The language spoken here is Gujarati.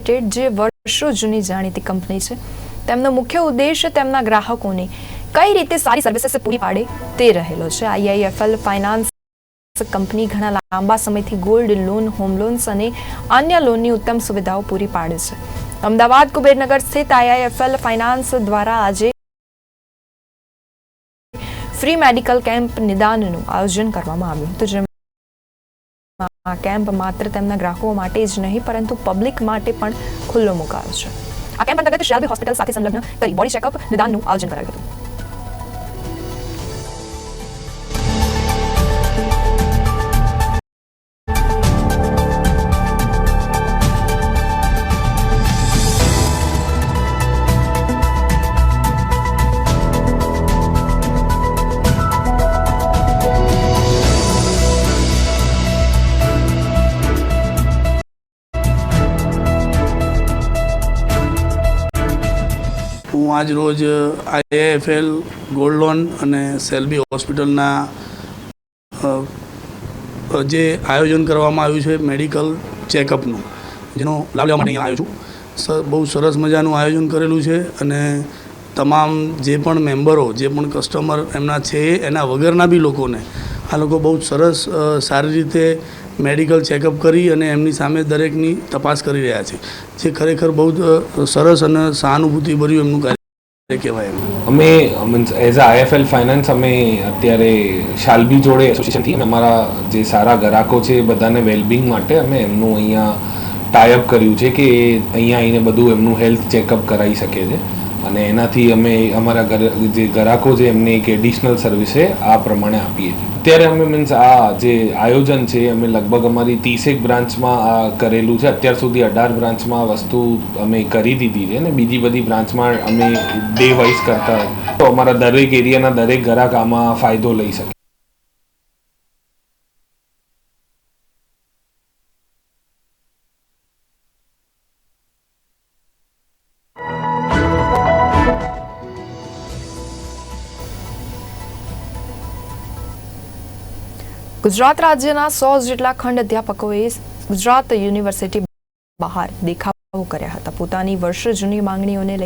લિમિટેડ જે વર્ષો જૂની જાણીતી કંપની છે. તેમનો મુખ્ય ઉદ્દેશ તેમના ગ્રાહકોને કઈ રીતે સારી સર્વિસીસ પૂરી પાડે તે રહેલો છે. આઈઆઈએફએલ ફાઇનાન્સ કંપની ઘણા લાંબા સમયથી ગોલ્ડ લોન, હોમ લોન્સ અને અન્ય લોનની ઉત્તમ સુવિધાઓ પૂરી પાડે છે. અમદાવાદ, કુબેરનગર સ્થિત આઈઆઈએફએલ ફાઇનાન્સ દ્વારા આજે ફ્રી મેડિકલ કેમ્પ નિદાનનું આયોજન કરવામાં આવ્યું હતું, જેમાં આ કેમ્પ માત્ર તેમના ગ્રાહકો માટે જ નહીં, પરંતુ પબ્લિક માટે પણ ખુલ્લો મુકાયો છે. આ કેમ્પ અંતર્ગત શેલ્બી હોસ્પિટલ સાથે સંલગ્ન કરી બોડી ચેકઅપ નિદાનનું આયોજન કરાયું હતું. હું આજ રોજ આઈએએફએલ ગોલ્ડ લોન અને સેલ્બી હોસ્પિટલના જે આયોજન કરવામાં આવ્યું છે મેડિકલ ચેકઅપનું, જેનો લાભ લેવા માટે અહીંયા આવ્યો છું. બહુ સરસ મજાનું આયોજન કરેલું છે અને તમામ જે પણ મેમ્બરો, જે પણ કસ્ટમર એમના છે એના વગરના બી લોકોને આ લોકો બહુ સરસ સારી રીતે મેડિકલ ચેકઅપ કરી અને એમની સામે દરેકની તપાસ કરી રહ્યા છે. જે ખરેખર બહુ સરસ અને સહાનુભૂતિભર્યું એમનું કાર્ય કહેવાય અમે means as a IFL finance અમે અત્યારે શાલબી જોડે એસોસિએશનથી અમારા જે સારા ગ્રાહકો છે બધાને વેલબિંગ માટે અમે એમનું અહીંયા ટાઈઅપ કર્યું છે કે અહીંયા આવીને બધું એમનું હેલ્થ ચેકઅપ કરાવી શકે છે. અને એનાથી અમે અમારા જે ગ્રાહકો છે એમને એક એડિશનલ સર્વિસે આ પ્રમાણે આપીએ છીએ. અત્યારે અમે મીન્સ આ જે આયોજન છે, અમે લગભગ અમારી ત્રીસેક બ્રાન્ચમાં આ કરેલું છે. અત્યાર સુધી અઢાર બ્રાન્ચમાં વસ્તુ અમે કરી દીધી છે અને બીજી બધી બ્રાન્ચમાં અમે ડે વાઇઝ કરતા તો અમારા દરેક એરિયાના દરેક ગ્રાહક આમાં ફાયદો લઈ શકે. ગુજરાત રાજ્યના સો જેટલા ખંડ અધ્યાપકોએ ગુજરાત યુનિવર્સિટી બહાર દેખાવો કર્યા હતા. પોતાની વર્ષ જૂની માંગણીઓને લઈ